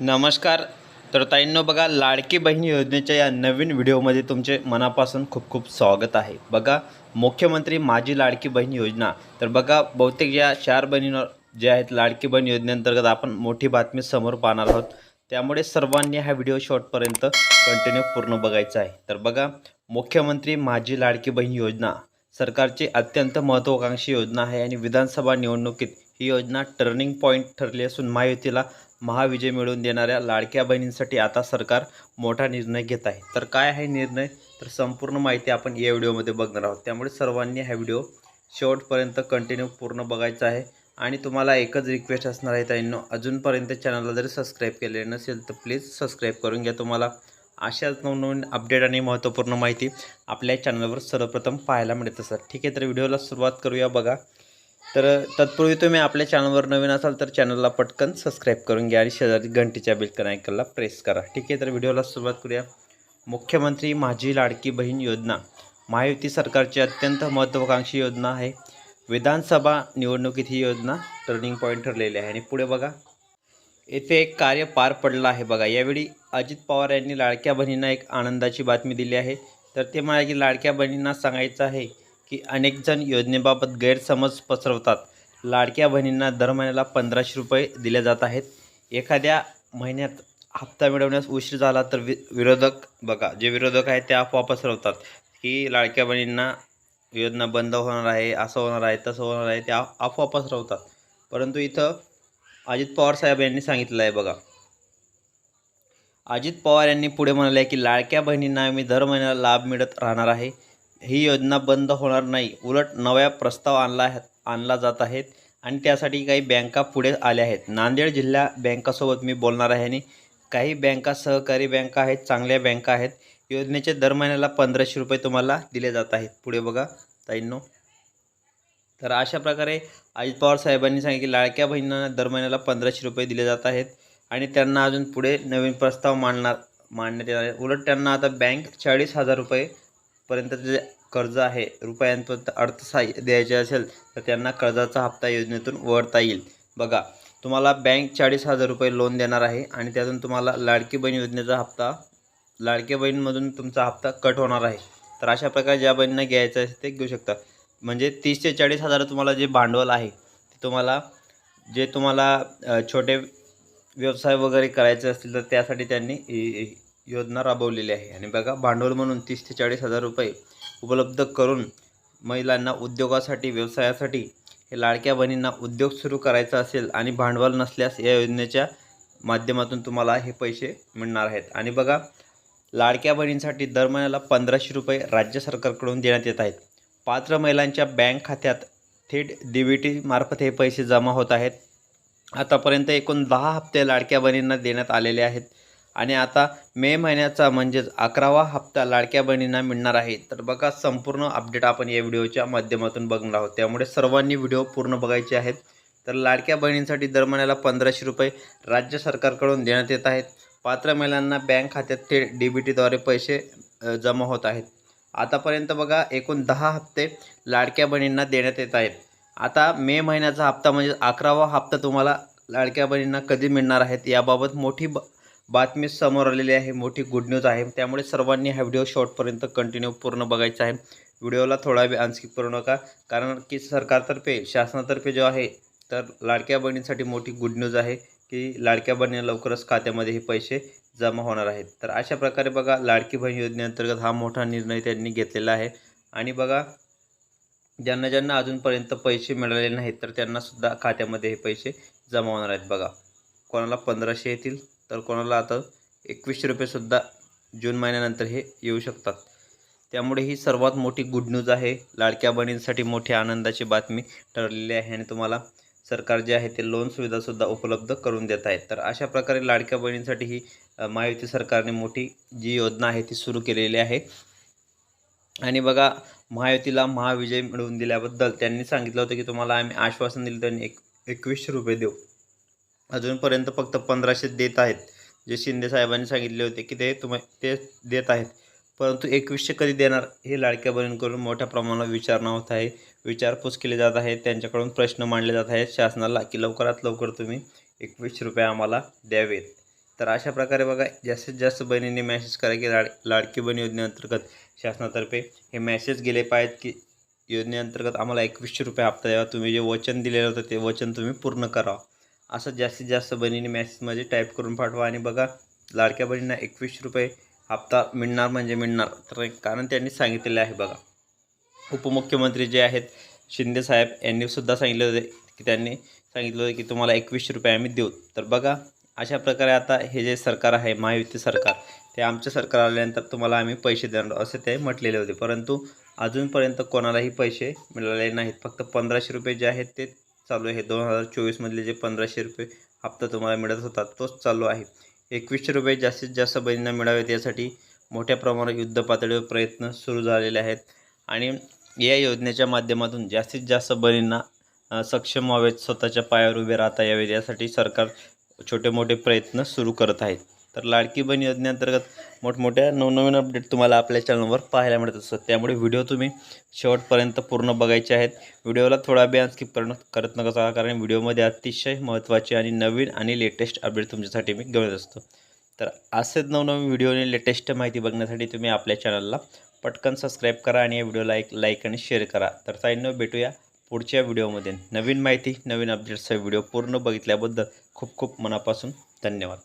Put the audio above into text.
नमस्कार. तर ताईंनो बघा लाडकी बहीण योजनेच्या या नवीन व्हिडिओमध्ये तुमचे मनापासून खूप खूप स्वागत आहे. बघा मुख्यमंत्री माझी लाडकी बहीण योजना. तर बघा बहुतेक या चार बहिणींवर जे आहेत लाडकी बहीण योजनेअंतर्गत आपण मोठी बातमी समोर पाहणार आहोत. त्यामुळे सर्वांनी हा व्हिडिओ शॉर्टपर्यंत कंटिन्यू पूर्ण बघायचा आहे. तर बघा मुख्यमंत्री माझी लाडकी बहीण योजना सरकारची अत्यंत महत्त्वाकांक्षी योजना आहे आणि विधानसभा निवडणुकीत ही योजना टर्निंग पॉईंट ठरली असून महायुतीला महाविजय मिळवून देणाऱ्या लाडक्या बहिणींसाठी आता सरकार मोठा निर्णय घेत आहे. तर काय आहे निर्णय? तर संपूर्ण माहिती आपण या व्हिडिओमध्ये बघणार आहोत. त्यामुळे सर्वांनी हा व्हिडिओ शेवटपर्यंत कंटिन्यू पूर्ण बघायचा आहे. आणि तुम्हाला एकच रिक्वेस्ट असणार आहे ताईंनो अजूनपर्यंत चॅनलला जरी सबस्क्राईब केले नसेल तर प्लीज सबस्क्राईब करून घ्या तुम्हाला. अशाच नवनवीन अपडेट आणि महत्त्वपूर्ण माहिती आपल्या चॅनलवर सर्वप्रथम पाहायला मिळत असतात ठीक आहे तर व्हिडिओला सुरुवात करूया बघा. तर तत्पूर्वी तुम्ही आपल्या चॅनलवर नवीन असाल तर चॅनलला पटकन सबस्क्राईब करून घ्या आणि शेजारी घंटीच्या बिलकन आयकनला प्रेस करा. ठीक आहे तर व्हिडिओला सुरुवात करूया. मुख्यमंत्री माझी लाडकी बहीण योजना. महायुती सरकारची अत्यंत महत्त्वाकांक्षी योजना आहे. विधानसभा निवडणुकीत ही योजना टर्निंग पॉईंट ठरलेली आहे. आणि पुढे बघा. येथे एक कार्य पार पडलं आहे बघा. यावेळी अजित पवार यांनी लाडक्या बहिणींना एक आनंदाची बातमी दिली आहे. तर ते म्हणाले की लाडक्या बहिणींना सांगायचं आहे की अनेकजण योजनेबाबत गैरसमज पसरवतात. लाडक्या बहिणींना दर महिन्याला पंधराशे रुपये दिले जात आहेत. एखाद्या महिन्यात हप्ता मिळवण्यास उशीर झाला तर वि विरोधक बघा जे विरोधक आहेत ते अफवा पसरवतात की लाडक्या बहिणींना योजना बंद होणार आहे असं होणार आहे तसं होणार आहे ते अफवा पसरवतात. परंतु इथं अजित पवार साहेब यांनी सांगितलं आहे बघा. अजित पवार यांनी पुढे म्हणाले की लाडक्या बहिणींना आम्ही दर महिन्याला लाभ मिळत राहणार आहे. ही योजना बंद होणार नाही. उलट नव्या प्रस्ताव आणला आणला जात आहेत आणि त्यासाठी काही बँका पुढे आल्या आहेत. नांदेड जिल्हा बँकासोबत मी बोलणार आहे आणि काही बँका सहकारी बँका आहेत चांगल्या बँका आहेत. योजनेचे दर महिन्याला पंधराशे रुपये तुम्हाला दिले जात आहेत. पुढे बघा ताईंनो. तर अशा प्रकारे अजित पवार साहेबांनी सांगितले की लाडक्या बहिणींना दर महिन्याला पंधराशे रुपये दिले जात आहेत आणि त्यांना अजून पुढे नवीन प्रस्ताव मांडणार मांडण्यात येणार आहे उलट त्यांना आता बँक चाळीस हजार रुपये पर्यंतचे कर्ज आहे रुपयांपर्यंत अर्थसहाय्य द्यायचे असेल तर त्यांना कर्जाचा हप्ता योजनेतून वळता येईल. बघा तुम्हाला बँक चाळीस हजार रुपये लोन देणार आहे आणि त्यातून तुम्हाला लाडकी बहीण योजनेचा हप्ता लाडके बहीणमधून तुमचा हप्ता कट होणार आहे. तर अशा प्रकारे ज्या बहिणींना घ्यायचं आहे ते घेऊ शकता. म्हणजे तीस ते चाळीस हजार तुम्हाला जे भांडवल आहे ते तुम्हाला जे तुम्हाला छोटे व्यवसाय वगैरे करायचे असतील तर त्यासाठी त्यांनी योजना राबवलेली आहे. आणि बघा भांडवल म्हणून तीस ते चाळीस हजार रुपये उपलब्ध करून महिलांना उद्योगासाठी व्यवसायासाठी हे लाडक्या बहिणींना उद्योग सुरू करायचा असेल आणि भांडवल नसल्यास या योजनेच्या माध्यमातून तुम्हाला हे पैसे मिळणार आहेत. आणि बघा लाडक्या बहिणींसाठी दर महिन्याला पंधराशे रुपये राज्य सरकारकडून देण्यात येत आहेत. पात्र महिलांच्या बँक खात्यात थेट डी बी टीमार्फत हे पैसे जमा होत आहेत. आतापर्यंत एकूण दहा हप्ते लाडक्या बहिणींना देण्यात आलेले आहेत. आणि आता मे महिन्याचा म्हणजेच अकरावा हप्ता लाडक्या बहिणींना मिळणार आहे. तर बघा संपूर्ण अपडेट आपण या व्हिडिओच्या माध्यमातून बघणार आहोत. त्यामुळे सर्वांनी व्हिडिओ पूर्ण बघायचे आहेत. तर लाडक्या बहिणींसाठी दर महिन्याला पंधराशे रुपये राज्य सरकारकडून देण्यात येत आहेत. पात्र महिलांना बँक खात्यात थेट डी बी टीद्वारे पैसे जमा होत आहेत. आतापर्यंत बघा एकूण दहा हप्ते लाडक्या बहिणींना देण्यात येत आहेत. आता मे महिन्याचा हप्ता म्हणजे अकरावा हप्ता तुम्हाला लाडक्या बहिणींना कधी मिळणार आहेत याबाबत मोठी ब बातमी समोर आलेली आहे. मोठी गुड न्यूज आहे. त्यामुळे सर्वांनी हा व्हिडिओ शॉर्टपर्यंत कंटिन्यू पूर्ण बघायचा आहे. व्हिडिओला थोडा वेळ आणखी करू नका. कारण की सरकारतर्फे शासनातर्फे जो आहे तर लाडक्या बहिणींसाठी मोठी गुड न्यूज आहे की लाडक्या बहिणीला लवकरच खात्यामध्ये हे पैसे जमा होणार आहेत. तर अशा प्रकारे बघा लाडकी बहीण योजनेअंतर्गत हा मोठा निर्णय त्यांनी घेतलेला आहे. आणि बघा ज्यांना ज्यांना अजूनपर्यंत पैसे मिळालेले नाहीत तर त्यांनासुद्धा खात्यामध्ये हे पैसे जमा होणार आहेत. बघा कोणाला पंधराशे येतील? तर कोणाला आता एकवीसशे रुपयेसुद्धा जून महिन्यानंतर हे येऊ शकतात. त्यामुळे ही सर्वात मोठी गुड न्यूज आहे. लाडक्या बहिणींसाठी मोठी आनंदाची बातमी ठरलेली आहे आणि तुम्हाला सरकार जे आहे ते लोन सुविधासुद्धा उपलब्ध करून देत आहे. तर अशा प्रकारे लाडक्या बहिणींसाठी ही महायुती सरकारने मोठी जी योजना आहे ती सुरू केलेली आहे. आणि बघा महायुतीला महाविजय मिळवून दिल्याबद्दल त्यांनी सांगितलं होतं की तुम्हाला आम्ही आश्वासन दिलं त्यांनी एक एकवीसशे रुपये देऊ. अजूनपर्यंत फक्त पंधराशे देत आहेत. जे शिंदे साहेबांनी सांगितले होते की ते तुम्ही ते देत आहेत. परंतु एकवीसशे कधी देणार हे लाडक्या बहिणींकडून मोठ्या प्रमाणावर विचारणा होत आहे. विचारपूस केली जात आहे. त्यांच्याकडून प्रश्न मांडले जात आहेत. शासनाला की लवकरात लवकर तुम्ही एकवीसशे रुपये आम्हाला द्यावेत. तर अशा प्रकारे बघा जास्तीत जास्त बहिणींनी मॅसेज करा की लाड लाडकी बहीण योजनेअंतर्गत शासनातर्फे हे मॅसेज गेले पाहिजेत की योजनेअंतर्गत आम्हाला एकवीसशे रुपये हप्ता द्यावा. तुम्ही जे वचन दिलेलं होतं ते वचन तुम्ही पूर्ण करा असं जास्तीत जास्त बहिणीने मॅसेजमध्ये टाईप करून पाठवा आणि बघा लाडक्या बहिणींना एकवीसशे रुपये हप्ता मिळणार म्हणजे मिळणार. तर कारण त्यांनी सांगितलेलं आहे बघा. उपमुख्यमंत्री जे आहेत शिंदे साहेब सांगितले होते की त्यांनी सांगितलं होतं की तुम्हाला एकवीसशे रुपये आम्ही देऊ. तर बघा अशा प्रकारे आता हे जे सरकार आहे महायुती सरकार ते आमचं सरकार आल्यानंतर तुम्हाला आम्ही पैसे देणार असे ते म्हटलेले होते. परंतु अजूनपर्यंत कोणालाही पैसे मिळालेले नाहीत. फक्त पंधराशे रुपये जे आहेत ते चालू आहे. दोन हजार चोवीसमधले जे पंधराशे रुपये हप्ता तुम्हाला मिळत होता तोच चालू आहे. एकवीसशे रुपये जास्तीत जास्त बहिणींना मिळावेत यासाठी मोठ्या प्रमाणात युद्ध पातळीवर प्रयत्न सुरू झालेले आहेत. आणि या योजनेच्या माध्यमातून जास्तीत जास्त बहिणींना सक्षम व्हावेत स्वतःच्या पायावर उभे राहता यावेत यासाठी सरकार छोटे मोठे प्रयत्न सुरू करत आहेत तर लाडकी बहीण योजनेअंतर्गत मोठमोठ्या नवनवीन अपडेट तुम्हाला आपल्या चॅनलवर पाहायला मिळत असतात. त्यामुळे व्हिडिओ तुम्ही शेवटपर्यंत पूर्ण बघायचे आहेत. व्हिडिओला थोडा बियान स्किप करणं करत नका कारण व्हिडिओमध्ये अतिशय महत्त्वाचे आणि नवीन आणि लेटेस्ट अपडेट तुमच्यासाठी मी घेऊन असतो. तर असेच नवनवीन व्हिडिओ आणि लेटेस्ट माहिती बघण्यासाठी तुम्ही आपल्या चॅनलला पटकन सबस्क्राईब करा आणि या व्हिडिओला एक लाईक आणि शेअर करा. तर ताईंनो भेटूया पुढच्या व्हिडिओमध्ये नवीन माहिती नवीन अपडेट्सचा व्हिडिओ पूर्ण बघितल्याबद्दल खूप खूप मनापासून धन्यवाद.